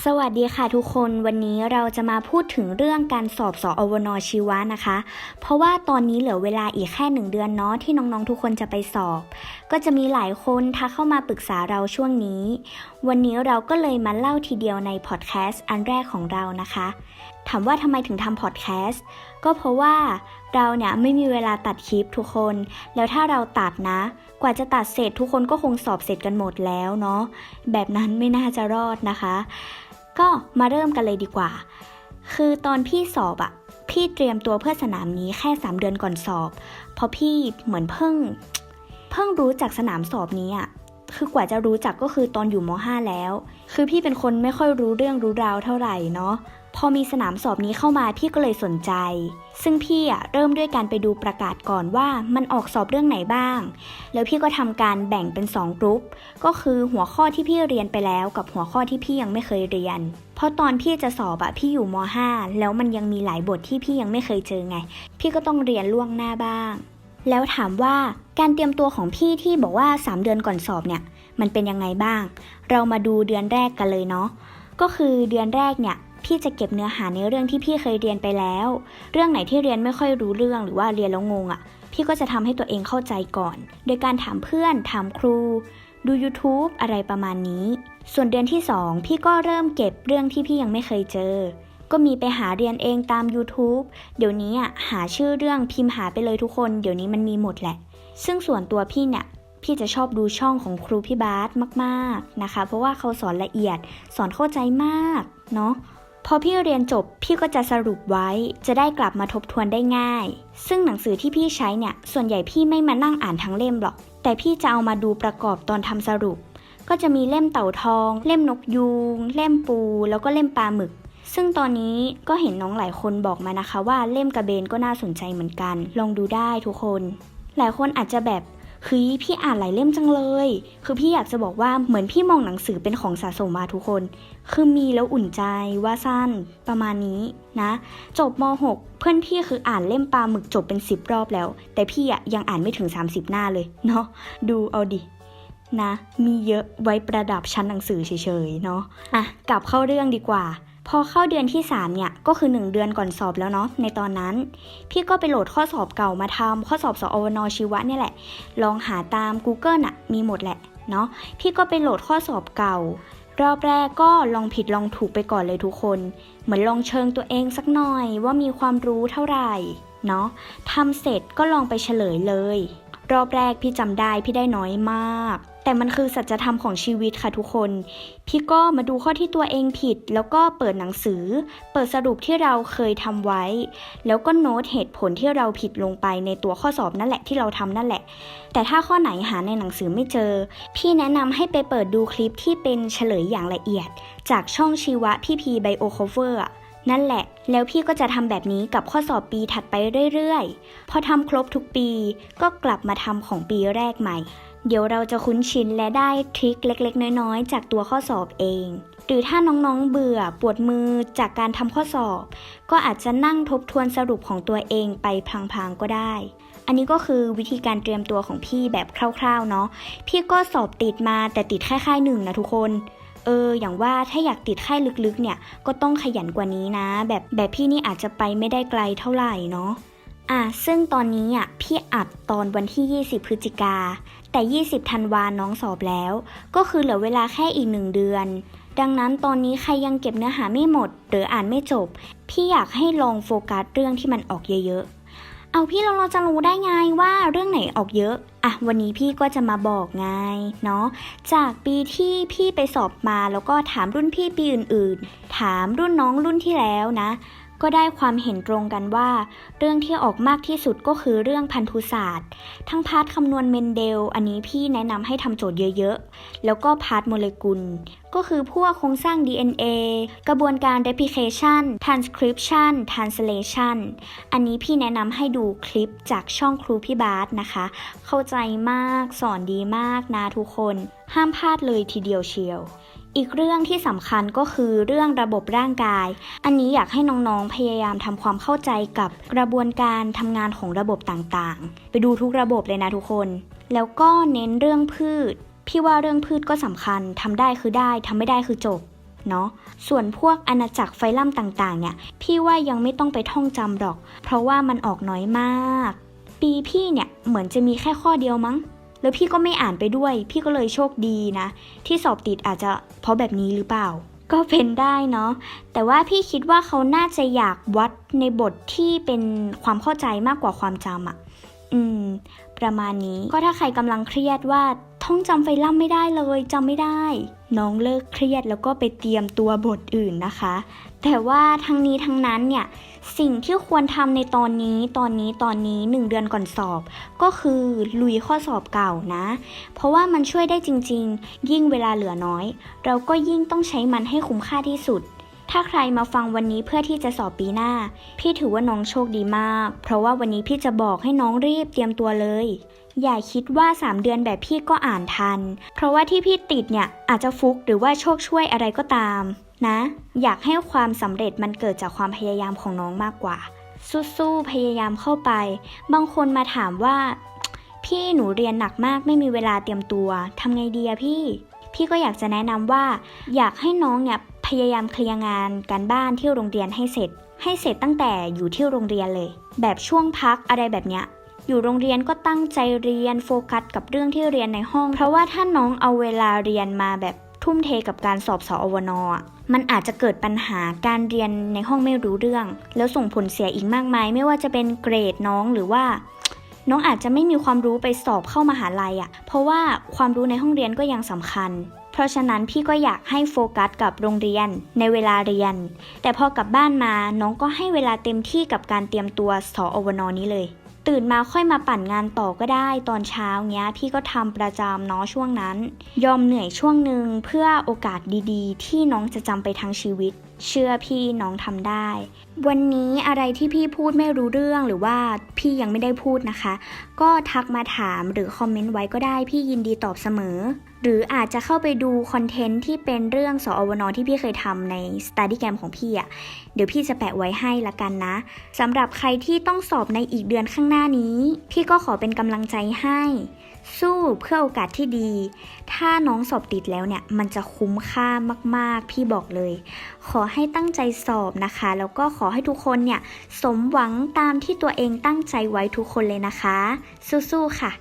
สวัสดีค่ะทุกคนวันนี้เราจะมาพูดถึงเรื่องการสอบสอวนชีวะนะคะ เพราะว่าตอนนี้เหลือเวลาอีกแค่หนึ่งเดือนเนาะที่น้องๆทุกคนจะไปสอบ ก็จะมีหลายคนทักเข้ามาปรึกษาเราช่วงนี้ วันนี้เราก็เลยมาเล่าทีเดียวในพอดแคสต์อันแรกของเรานะคะ ถามว่าทำไมถึงทำพอดแคสต์ก็เพราะว่าเราเนี่ยไม่มีเวลาตัดคลิปทุกคน แล้วถ้าเราตัดนะ กว่าจะตัดเสร็จทุกคนก็คงสอบเสร็จกันหมดแล้วเนาะแบบนั้นไม่น่าจะรอดนะคะ ก็มาเริ่มกันเลยดีกว่า คือตอนพี่สอบอะพี่เตรียมตัวเพื่อสนามนี้แค่ 3 เดือนก่อนสอบ เพราะพี่เหมือนเพิ่ง เพิ่งรู้จักสนามสอบนี้อะคือกว่าจะรู้จักก็คือตอนอยู่ม .5 แล้ว คือพี่เป็นคนไม่ค่อยรู้เรื่องรู้ราวเท่าไหร่เนาะ พอมีสนามสอบนี้เข้ามาพี่ก็เลยสนใจ ซึ่งพี่อะเริ่มด้วยการไปดูประกาศก่อนว่ามันออกสอบเรื่องไหนบ้าง แล้วพี่ก็ทำการแบ่งเป็น 2กรุ๊ปก็คือหัวข้อที่พี่เรียนไปแล้วกับหัวข้อที่พี่ยังไม่เคยเรียน เพราะตอนพี่จะสอบอะพี่อยู่ม .5 แล้วมันยังมีหลายบทที่พี่ยังไม่เคยเจอไง พี่ก็ต้องเรียนล่วงหน้าบ้าง แล้วถามว่าการเตรียมตัวของพี่ที่บอกว่า 3 เดือนก่อนสอบเนี่ย มันเป็นยังไงบ้าง เรามาดูเดือนแรกกันเลยเนาะก็คือเดือนแรกเนี่ย พี่จะเก็บเนื้อหาในเรื่องที่พี่เคยเรียนไปแล้ว เรื่องไหนที่เรียนไม่ค่อยรู้เรื่องหรือว่าเรียนแล้วงงอะ่ะ พี่ก็จะทำให้ตัวเองเข้าใจก่อน โดยการถามเพื่อน ถามครู ดู YouTube อะไรประมาณนี้ ส่วนเดือนที่ 2 พี่ก็เริ่มเก็บเรื่องที่พี่ยังไม่เคยเจอ ก็มีไปหาเรียนเองตาม YouTube เดี๋ยวนี้อะหาชื่อเรื่องพิมพ์หาไปเลยทุกคน เดี๋ยวนี้มันมีหมดแหละ ซึ่งส่วนตัวพี่เนี่ยพี่จะชอบดูช่องของครูพี่บาสมาก ๆนะคะ เพราะว่าเขาสอนละเอียด สอนเข้าใจมากเนาะ พอพี่เรียนจบพี่ก็จะสรุปไว้ จะได้กลับมาทบทวนได้ง่าย ซึ่งหนังสือที่พี่ใช้เนี่ย ส่วนใหญ่พี่ไม่มานั่งอ่านทั้งเล่มหรอก แต่พี่จะเอามาดูประกอบตอนทำสรุป ก็จะมีเล่มเต่าทอง เล่มนกยูง เล่มปู แล้วก็เล่มปลาหมึก ซึ่งตอนนี้ก็เห็นน้องหลายคนบอกมานะคะว่าเล่มกระเบนก็น่าสนใจเหมือนกัน ลองดูได้ทุกคน หลายคนอาจจะแบบ เฮ้ยพี่อ่านหลายเล่มจังเลย คือพี่อยากจะบอกว่าเหมือนพี่มองหนังสือเป็นของสะสมมาทุกคน คือมีแล้วอุ่นใจว่าสั้นประมาณนี้นะ จบม .6 เพื่อนพี่คืออ่านเล่มปลาหมึกจบเป็น 10 รอบแล้ว แต่พี่อะยังอ่านไม่ถึง 30 หน้าเลยเนาะดูเอาดินะ มีเยอะไว้ประดับชั้นหนังสือเฉยๆเนาะอะกลับเข้าเรื่องดีกว่า พอเข้าเดือนที่ 3 เนี่ย ก็คือ 1 เดือนก่อนสอบแล้วเนาะในตอนนั้น พี่ก็ไปโหลดข้อสอบเก่ามาทำข้อสอบสอวนชีวะเนี่ยแหละ ลองหาตาม Google น่ะมีหมดแหละเนาะพี่ก็ไปโหลดข้อสอบเก่า รอบแรกก็ลองผิดลองถูกไปก่อนเลยทุกคน เหมือนลองเชิงตัวเองสักหน่อยว่ามีความรู้เท่าไหร่ เนาะทำเสร็จก็ลองไปเฉลยเลย รอบแรกพี่จำได้พี่ได้น้อยมาก แต่มันคือสัจธรรมของชีวิตค่ะทุกคน พี่ก็มาดูข้อที่ตัวเองผิด แล้วก็เปิดหนังสือ เปิดสรุปที่เราเคยทำไว้ แล้วก็โน้ตเหตุผลที่เราผิดลงไปในตัวข้อสอบนั่นแหละที่เราทำนั่นแหละ แต่ถ้าข้อไหนหาในหนังสือไม่เจอ พี่แนะนำให้ไปเปิดดูคลิปที่เป็นเฉลยอย่างละเอียด จากช่องชีวะพี่พีไบโอคเวอร์นั่นแหละ แล้วพี่ก็จะทำแบบนี้กับข้อสอบปีถัดไปเรื่อยๆ พอทำครบทุกปีก็กลับมาทำของปีแรกใหม่ เดี๋ยวเราจะคุ้นชินและได้ทริคเล็กๆ น้อยๆ จากตัวข้อสอบเอง หรือถ้าน้องๆเบื่อปวดมือจากการทำข้อสอบ ก็อาจจะนั่งทบทวนสรุปของตัวเองไปพลางๆก็ได้ อันนี้ก็คือวิธีการเตรียมตัวของพี่แบบคร่าวๆเนาะ พี่ก็สอบติดมาแต่ติดแค่ค่ายหนึ่งนะทุกคน เออ อย่างว่าถ้าอยากติดค่ายลึกๆ เนี่ย ก็ต้องขยันกว่านี้นะ แบบแบบพี่นี่อาจจะไปไม่ได้ไกลเท่าไหร่เนาะอะซึ่งตอนนี้อะพี่อัดตอนวันที่ 20 พฤศจิกา แต่ 20 ธันวาน้องสอบแล้ว ก็คือเหลือเวลาแค่อีกหนึ่งเดือน ดังนั้นตอนนี้ใครยังเก็บเนื้อหาไม่หมด หรืออ่านไม่จบ พี่อยากให้ลองโฟกัสเรื่องที่มันออกเยอะๆ เอาพี่เราเราจะรู้ได้ไงว่าเรื่องไหนออกเยอะ อะ วันนี้พี่ก็จะมาบอกไงเนาะ จากปีที่พี่ไปสอบมาแล้วก็ถามรุ่นพี่ปีอื่นๆ ถามรุ่นน้องรุ่นที่แล้วนะ ก็ได้ความเห็นตรงกันว่า เรื่องที่ออกมากที่สุดก็คือเรื่องพันธุศาสตร์ ทั้งพาร์ทคำนวณเมนเดล อันนี้พี่แนะนำให้ทำโจทย์เยอะๆ แล้วก็พาร์ทโมเลกุล ก็คือพวกโครงสร้าง DNA กระบวนการ replication transcription translation อันนี้พี่แนะนำให้ดูคลิปจากช่องครูพี่บาสนะคะ เข้าใจมากสอนดีมากนะทุกคน ห้ามพลาดเลยทีเดียวเชียว อีกเรื่องที่สำคัญก็คือเรื่องระบบร่างกาย อันนี้อยากให้น้องๆ พยายามทำความเข้าใจกับกระบวนการทำงานของระบบต่างๆ ไปดูทุกระบบเลยนะทุกคน แล้วก็เน้นเรื่องพืช พี่ว่าเรื่องพืชก็สำคัญทำได้คือได้ทำไม่ได้คือจบเนาะส่วนพวกอาณาจักรไฟลัมต่างๆ เนี่ย พี่ว่ายังไม่ต้องไปท่องจำหรอก เพราะว่ามันออกน้อยมาก ปีพี่เนี่ยเหมือนจะมีแค่ข้อเดียวมั้ง แล้วพี่ก็ไม่อ่านไปด้วย พี่ก็เลยโชคดีนะ ที่สอบติดอาจจะเพราะแบบนี้หรือเปล่า ก็เป็นได้เนาะแต่ว่าพี่คิดว่าเขาน่าจะอยากวัดในบทที่เป็นความเข้าใจมากกว่าความจำอะอืม ประมาณนี้ก็ถ้าใครกำลังเครียดว่าท่องจำไฟลัมไม่ได้เลยจำไม่ได้ น้องเลิกเครียดแล้วก็ไปเตรียมตัวบทอื่นนะคะ แต่ว่าทั้งนี้ทั้งนั้นเนี่ยสิ่งที่ควรทำในตอนนี้ตอนนี้ตอนนี้ 1 เดือนก่อนสอบ ก็คือลุยข้อสอบเก่านะ เพราะว่ามันช่วยได้จริง ๆ ยิ่งเวลาเหลือน้อย เราก็ยิ่งต้องใช้มันให้คุ้มค่าที่สุด ถ้าใครมาฟังวันนี้เพื่อที่จะสอบปีหน้า พี่ถือว่าน้องโชคดีมาก เพราะว่าวันนี้พี่จะบอกให้น้องรีบเตรียมตัวเลย อย่าคิดว่า 3 เดือนแบบพี่ก็อ่านทัน เพราะว่าที่พี่ติดเนี่ยอาจจะฟุกหรือว่าโชคช่วยอะไรก็ตามนะ อยากให้ความสำเร็จมันเกิดจากความพยายามของน้องมากกว่า สู้ๆพยายามเข้าไป บางคนมาถามว่า พี่หนูเรียนหนักมากไม่มีเวลาเตรียมตัวทำไงดีอะพี่พี่ก็อยากจะแนะนำว่า อยากให้น้องเนี่ย ยายามเคลียร์งานการบ้านที่โรงเรียนให้เสร็จ ให้เสร็จตั้งแต่อยู่ที่โรงเรียนเลย แบบช่วงพักอะไรแบบเนี้ยอยู่โรงเรียนก็ตั้งใจเรียนโฟกัสกับเรื่องที่เรียนในห้อง เพราะว่าถ้าน้องเอาเวลาเรียนมาแบบทุ่มเทกับการสอบสออวนอะมันอาจจะเกิดปัญหาการเรียนในห้องไม่รู้เรื่อง แล้วส่งผลเสียอีกมากมาย ไม่ว่าจะเป็นเกรดน้องหรือว่า น้องอาจจะไม่มีความรู้ไปสอบเข้ามหาลัยอะ่ะ เพราะว่าความรู้ในห้องเรียนก็ยังสำคัญ เพราะฉะนั้นพี่ก็อยากให้โฟกัสกับโรงเรียนในเวลาเรียน แต่พอกลับบ้านมาน้องก็ให้เวลาเต็มที่กับการเตรียมตัวสออวนนี้เลย ตื่นมาค่อยมาปั่นงานต่อก็ได้ ตอนเช้าเนี้ย พี่ก็ทำประจำเนาะช่วงนั้น ยอมเหนื่อยช่วงหนึ่งเพื่อโอกาสดีๆ ที่น้องจะจำไปทั้งชีวิต เชื่อพี่น้องทำได้ วันนี้อะไรที่พี่พูดไม่รู้เรื่องหรือว่าพี่ยังไม่ได้พูดนะคะ ก็ทักมาถามหรือคอมเมนต์ไว้ก็ได้พี่ยินดีตอบเสมอ หรืออาจจะเข้าไปดูคอนเทนต์ที่เป็นเรื่องสอวนที่พี่เคยทำใน Study Cam ของพี่อะ่ะ เดี๋ยวพี่จะแปะไว้ให้ละกันนะสำหรับใครที่ต้องสอบในอีกเดือนข้างหน้านี้ พี่ก็ขอเป็นกำลังใจให้ สู้เพื่อโอกาสที่ดี ถ้าน้องสอบติดแล้วเนี่ย มันจะคุ้มค่ามากๆ พี่บอกเลย ขอให้ตั้งใจสอบนะคะ แล้วก็ขอให้ทุกคนเนี่ย สมหวังตามที่ตัวเองตั้งใจไว้ทุกคนเลยนะคะ สู้ๆค่ะ